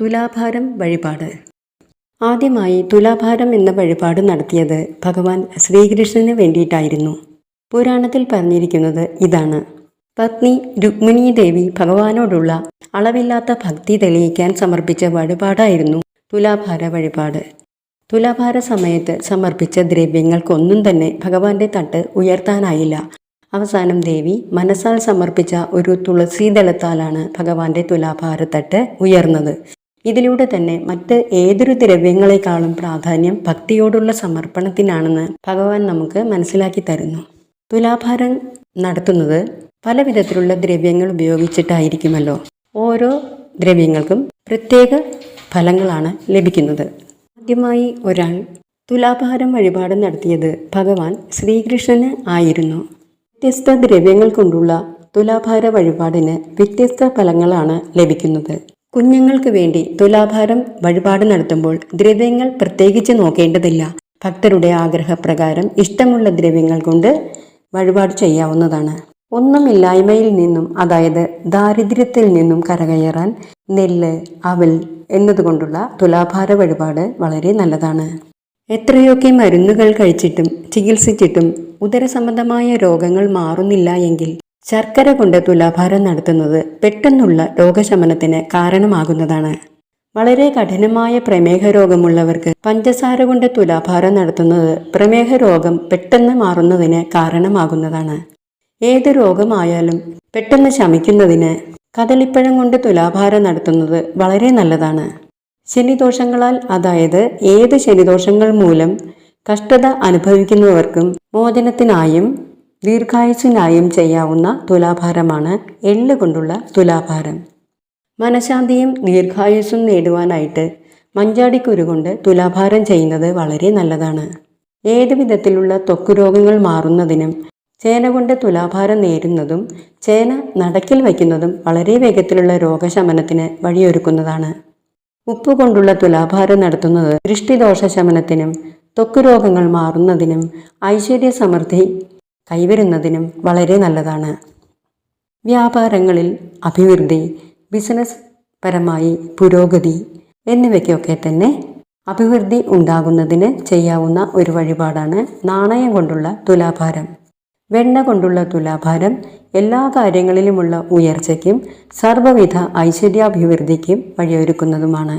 തുലാഭാരം വഴിപാട്. ആദ്യമായി തുലാഭാരം എന്ന വഴിപാട് നടത്തിയത് ഭഗവാൻ ശ്രീകൃഷ്ണന് വേണ്ടിയിട്ടായിരുന്നു. പുരാണത്തിൽ പറഞ്ഞിരിക്കുന്നത് ഇതാണ്. പത്നി രുക്മിണി ദേവി ഭഗവാനോടുള്ള അളവില്ലാത്ത ഭക്തി തെളിയിക്കാൻ സമർപ്പിച്ച വഴിപാടായിരുന്നു തുലാഭാര വഴിപാട്. തുലാഭാര സമയത്ത് സമർപ്പിച്ച ദ്രവ്യങ്ങൾക്കൊന്നും തന്നെ ഭഗവാന്റെ തട്ട് ഉയർത്താനായില്ല. അവസാനം ദേവി മനസ്സാൽ സമർപ്പിച്ച ഒരു തുളസീദളത്താലാണ് ഭഗവാന്റെ തുലാഭാര തട്ട് ഉയർന്നത്. ഇതിലൂടെ തന്നെ മറ്റ് ഏതൊരു ദ്രവ്യങ്ങളെക്കാളും പ്രാധാന്യം ഭക്തിയോടുള്ള സമർപ്പണത്തിനാണെന്ന് ഭഗവാൻ നമുക്ക് മനസ്സിലാക്കി തരുന്നു. തുലാഭാരം നടത്തുന്നത് പല വിധത്തിലുള്ള ദ്രവ്യങ്ങൾ ഉപയോഗിച്ചിട്ടായിരിക്കുമല്ലോ ഓരോ ദ്രവ്യങ്ങൾക്കും പ്രത്യേക ഫലങ്ങളാണ് ലഭിക്കുന്നത്. ആദ്യമായി ഒരാൾ തുലാഭാരം വഴിപാട് നടത്തിയത് ഭഗവാൻ ശ്രീകൃഷ്ണന് ആയിരുന്നു. വ്യത്യസ്ത ദ്രവ്യങ്ങൾ കൊണ്ടുള്ള തുലാഭാര വഴിപാടിന് വ്യത്യസ്ത ഫലങ്ങളാണ് ലഭിക്കുന്നത്. കുഞ്ഞുങ്ങൾക്ക് വേണ്ടി തുലാഭാരം വഴിപാട് നടത്തുമ്പോൾ ദ്രവ്യങ്ങൾ പ്രത്യേകിച്ച് നോക്കേണ്ടതില്ല. ഭക്തരുടെ ആഗ്രഹപ്രകാരം ഇഷ്ടമുള്ള ദ്രവ്യങ്ങൾ കൊണ്ട് വഴിപാട് ചെയ്യാവുന്നതാണ്. ഒന്നുമില്ലായ്മയിൽ നിന്നും അതായത് ദാരിദ്ര്യത്തിൽ നിന്നും കരകയറാൻ നെല്ല് അവൽ എന്നതുകൊണ്ടുള്ള തുലാഭാര വഴിപാട് വളരെ നല്ലതാണ്. എത്രയൊക്കെ മരുന്നുകൾ കഴിച്ചിട്ടും ചികിത്സിച്ചിട്ടും ഉദരസംബന്ധമായ രോഗങ്ങൾ മാറുന്നില്ല എങ്കിൽ ശർക്കര കൊണ്ട് തുലാഭാരം നടത്തുന്നത് പെട്ടെന്നുള്ള രോഗശമനത്തിന് കാരണമാകുന്നതാണ്. വളരെ കഠിനമായ പ്രമേഹ രോഗമുള്ളവർക്ക് പഞ്ചസാര കൊണ്ട് തുലാഭാരം നടത്തുന്നത് പ്രമേഹ രോഗം പെട്ടെന്ന് മാറുന്നതിന് കാരണമാകുന്നതാണ്. ഏത് രോഗമായാലും പെട്ടെന്ന് ശമിക്കുന്നതിന് കദളിപ്പഴം കൊണ്ട് തുലാഭാരം നടത്തുന്നത് വളരെ നല്ലതാണ്. ശനിദോഷങ്ങളാൽ അതായത് ഏത് ശനിദോഷങ്ങൾ മൂലം കഷ്ടത അനുഭവിക്കുന്നവർക്കും മോചനത്തിനായും ദീർഘായുസിനായും ചെയ്യാവുന്ന തുലാഭാരമാണ് എള്ള് കൊണ്ടുള്ള തുലാഭാരം. മനഃശാന്തിയും ദീർഘായുസ്സും നേടുവാനായിട്ട് മഞ്ചാടിക്കുരു കൊണ്ട് തുലാഭാരം ചെയ്യുന്നത് വളരെ നല്ലതാണ്. ഏത് വിധത്തിലുള്ള ത്വക്ക് രോഗങ്ങൾ മാറുന്നതിനും ചേന കൊണ്ട് തുലാഭാരം നേരുന്നതും ചേന നടക്കിൽ വയ്ക്കുന്നതും വളരെ വേഗത്തിലുള്ള രോഗശമനത്തിന് വഴിയൊരുക്കുന്നതാണ്. ഉപ്പ് കൊണ്ടുള്ള തുലാഭാരം നടത്തുന്നത് ദൃഷ്ടിദോഷ ശമനത്തിനും ത്വക്ക് രോഗങ്ങൾ മാറുന്നതിനും ഐശ്വര്യ സമൃദ്ധി കൈവരുന്നതിനും വളരെ നല്ലതാണ്. വ്യാപാരങ്ങളിൽ അഭിവൃദ്ധി ബിസിനസ് പരമായി പുരോഗതി എന്നിവയ്ക്കൊക്കെ തന്നെ അഭിവൃദ്ധി ഉണ്ടാകുന്നതിന് ചെയ്യാവുന്ന ഒരു വഴിപാടാണ് നാണയം കൊണ്ടുള്ള തുലാഭാരം. വെണ്ണ കൊണ്ടുള്ള തുലാഭാരം എല്ലാ കാര്യങ്ങളിലുമുള്ള ഉയർച്ചയ്ക്കും സർവവിധ ഐശ്വര്യാഭിവൃദ്ധിക്കും വഴിയൊരുക്കുന്നതുമാണ്.